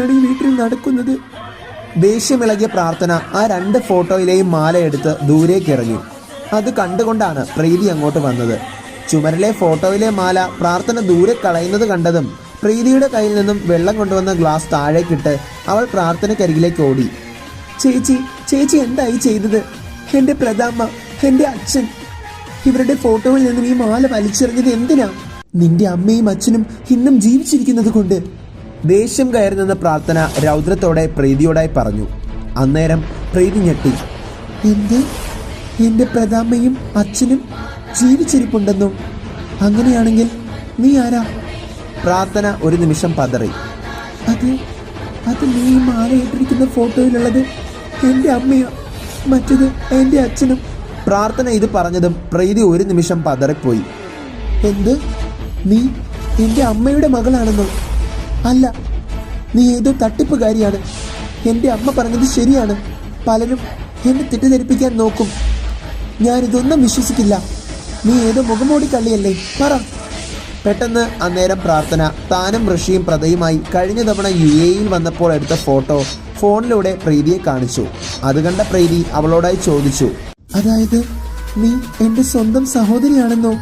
എന്തൊക്കെയാണ് ഈ വീട്ടിൽ നടക്കുന്നത്? ദേഷ്യമിളകിയ പ്രാർത്ഥന. ആ രണ്ട് ഫോട്ടോയിലെയും മാലയെടുത്ത് ദൂരേക്ക് ഇറങ്ങി. അത് കണ്ടുകൊണ്ടാണ് പ്രീതി അങ്ങോട്ട് വന്നത്. ചുമരിലെ ഫോട്ടോയിലെ മാല പ്രാർത്ഥന ദൂരെ കളയുന്നത് കണ്ടതും പ്രീതിയുടെ കയ്യിൽ നിന്നും വെള്ളം കൊണ്ടുവന്ന ഗ്ലാസ് താഴേക്കിട്ട് അവൾ പ്രാർത്ഥനയ്ക്കരികിലേക്ക് ഓടി. ചേച്ചി ചേച്ചി എന്തായി ചെയ്തത്? എന്റെ പ്രതാമ്മ എന്റെ അച്ഛൻ. ഇവരുടെ ഫോട്ടോയിൽ നിന്നും ഈ മാല വലിച്ചെറിഞ്ഞത് എന്തിനാ? നിന്റെ അമ്മയും അച്ഛനും ഇന്നും ജീവിച്ചിരിക്കുന്നത് കൊണ്ട്. ദേഷ്യം കയറി നിന്ന പ്രാർത്ഥന രൗദ്രത്തോടെ പ്രീതിയോടായി പറഞ്ഞു. അന്നേരം പ്രീതി ഞെട്ടി. എന്ത്? എന്റെ പ്രതാമയും അച്ഛനും ജീവിച്ചിരിപ്പുണ്ടെന്നോ. അങ്ങനെയാണെങ്കിൽ നീ ആരാ? പ്രാർത്ഥന ഒരു നിമിഷം പതറി. അത് അത് നീ മാലയിട്ടിരിക്കുന്ന ഫോട്ടോയിലുള്ളത് എന്റെ അമ്മയാ. മറ്റത് എന്റെ അച്ഛനും. പ്രാർത്ഥന ഇത് പറഞ്ഞതും പ്രീതി ഒരു നിമിഷം പതറിപ്പോയി. എന്ത്? നീ എന്റെ അമ്മയുടെ മകളാണെന്നോ? അല്ല നീ ഏതോ തട്ടിപ്പുകാരിയാണ്. എന്റെ അമ്മ പറഞ്ഞത് ശരിയാണ്. പലരും എന്നെ തെറ്റിദ്ധരിപ്പിക്കാൻ നോക്കും. ഞാനിതൊന്നും വിശ്വസിക്കില്ല. നീ ഏതോ മുഖമോടി കള്ളിയല്ലേ പറ. പെട്ടെന്ന് അന്നേരം പ്രാർത്ഥന. താനും ഋഷിയും പ്രതയുമായി കഴിഞ്ഞ തവണ യു എയിൽ വന്നപ്പോൾ എടുത്ത ഫോട്ടോ ഫോണിലൂടെ പ്രീതിയെ കാണിച്ചു. അത് കണ്ട പ്രീതി അവളോടായി ചോദിച്ചു. അതായത് നീ എന്റെ സ്വന്തം സഹോദരിയാണെന്നോ?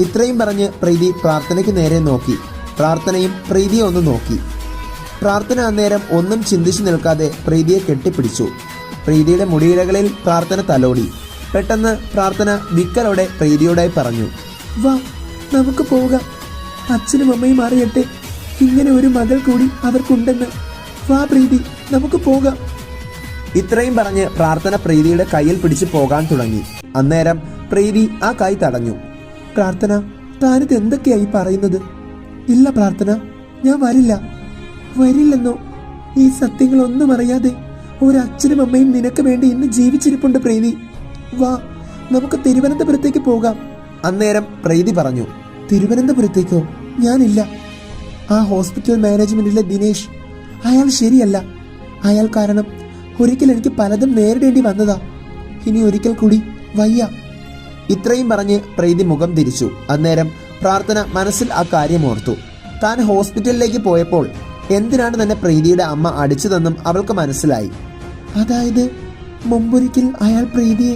ഇത്രയും പറഞ്ഞ് പ്രീതി പ്രാർത്ഥനയ്ക്ക് നേരെ നോക്കി. പ്രാർത്ഥനയും പ്രീതിയെ ഒന്ന് നോക്കി. പ്രാർത്ഥന അന്നേരം ഒന്നും ചിന്തിച്ചു നിൽക്കാതെ പ്രീതിയെ കെട്ടിപ്പിടിച്ചു. പ്രീതിയുടെ മുടിയിഴകളിൽ പ്രാർത്ഥന തലോടി. പെട്ടെന്ന് പ്രാർത്ഥന വിക്കലോടെ പ്രീതിയോടായി പറഞ്ഞു വാ നമുക്ക് പോവുക. അച്ഛനും അമ്മയും അറിയട്ടെ ഇങ്ങനെ ഒരു മകൾ കൂടി അവർക്കുണ്ടെന്ന്. വാ പ്രീതി നമുക്ക് പോകാം. ഇത്രയും പറഞ്ഞ് പ്രാർത്ഥന പ്രീതിയുടെ കയ്യിൽ പിടിച്ചു പോകാൻ തുടങ്ങി. അന്നേരം പ്രീതി ആ കൈ തടഞ്ഞു. പ്രാർത്ഥന താനിത് എന്തൊക്കെയായി പറയുന്നത്? ഇല്ല പ്രാർത്ഥന ഞാൻ വരില്ല. വരില്ലെന്നോ? ഈ സത്യങ്ങളൊന്നും അറിയാതെ ഒരച്ഛനും അമ്മയും നിനക്ക് വേണ്ടി ഇന്ന് ജീവിച്ചിരിപ്പുണ്ട് പ്രീതി. വാ നമുക്ക് തിരുവനന്തപുരത്തേക്ക് പോകാം. അന്നേരം പ്രീതി പറഞ്ഞു തിരുവനന്തപുരത്തേക്കോ? ഞാനില്ല. ആ ഹോസ്പിറ്റൽ മാനേജ്മെന്റിലെ ദിനേശ് അയാൾ ശരിയല്ല. അയാൾ കാരണം ഒരിക്കൽ എനിക്ക് പലതും നേരിടേണ്ടി വന്നതാ. ഇനി ഒരിക്കൽ കൂടി വയ്യ. ഇത്രയും പറഞ്ഞ് പ്രീതി മുഖം തിരിച്ചു. അന്നേരം പ്രാർത്ഥന മനസ്സിൽ ആ കാര്യം ഓർത്തു. താൻ ഹോസ്പിറ്റലിലേക്ക് പോയപ്പോൾ എന്തിനാണ് തന്നെ പ്രീതിയുടെ അമ്മ അടിച്ചതെന്നും അവൾക്ക് മനസ്സിലായി. അതായത് മുമ്പൊരിക്കൽ അയാൾ പ്രീതിയെ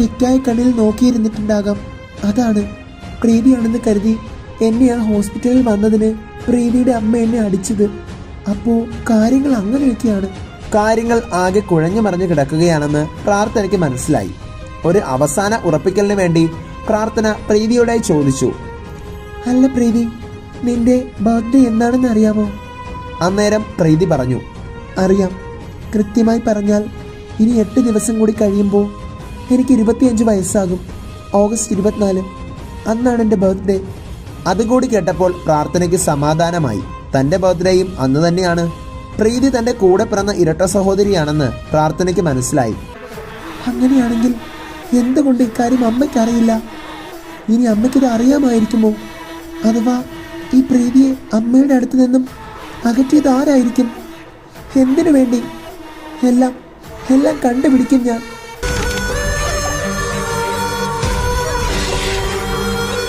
തെറ്റായ കണ്ണിൽ നോക്കിയിരുന്നിട്ടുണ്ടാകാം. അതാണ്. പ്രീതിയാണെന്ന് കരുതി എന്നെ ആ ഹോസ്പിറ്റലിൽ വന്നതിന് പ്രീതിയുടെ അമ്മ എന്നെ അടിച്ചത്. അപ്പോ കാര്യങ്ങൾ അങ്ങനെയൊക്കെയാണ്. കാര്യങ്ങൾ ആകെ കുഴഞ്ഞു മറിഞ്ഞു കിടക്കുകയാണെന്ന് പ്രാർത്ഥനയ്ക്ക് മനസ്സിലായി. ഒരു അവസാന ഉറപ്പിക്കലിന് വേണ്ടി പ്രാർത്ഥന പ്രീതിയോടായി ചോദിച്ചു. അല്ല പ്രീതി നിന്റെ ബർത്ത്ഡേ എന്താണെന്ന് അറിയാമോ? അന്നേരം പ്രീതി പറഞ്ഞു അറിയാം. കൃത്യമായി പറഞ്ഞാൽ ഇനി എട്ട് ദിവസം കൂടി കഴിയുമ്പോൾ എനിക്ക് ഇരുപത്തിയഞ്ച് വയസ്സാകും ഓഗസ്റ്റ് ഇരുപത്തിനാല്. അന്നാണ് എന്റെ ബർത്ത്ഡേ അതുകൂടി കേട്ടപ്പോൾ പ്രാർത്ഥനയ്ക്ക് സമാധാനമായി. തന്റെ ബർത്ത്ഡേയും അന്ന് തന്നെയാണ്. പ്രീതി തന്റെ കൂടെ പിറന്ന ഇരട്ട സഹോദരിയാണെന്ന് പ്രാർത്ഥനയ്ക്ക് മനസ്സിലായി. അങ്ങനെയാണെങ്കിൽ എന്തുകൊണ്ട് ഇക്കാര്യം അമ്മയ്ക്കറിയില്ല? ഇനി അമ്മയ്ക്കിത് അറിയാമായിരിക്കുമോ? അഥവാ ഈ പ്രീതിയെ അമ്മയുടെ അടുത്ത് നിന്നും അകറ്റിയത് ആരായിരിക്കും? എന്തിനു വേണ്ടി? എല്ലാം എല്ലാം കണ്ടുപിടിക്കും ഞാൻ.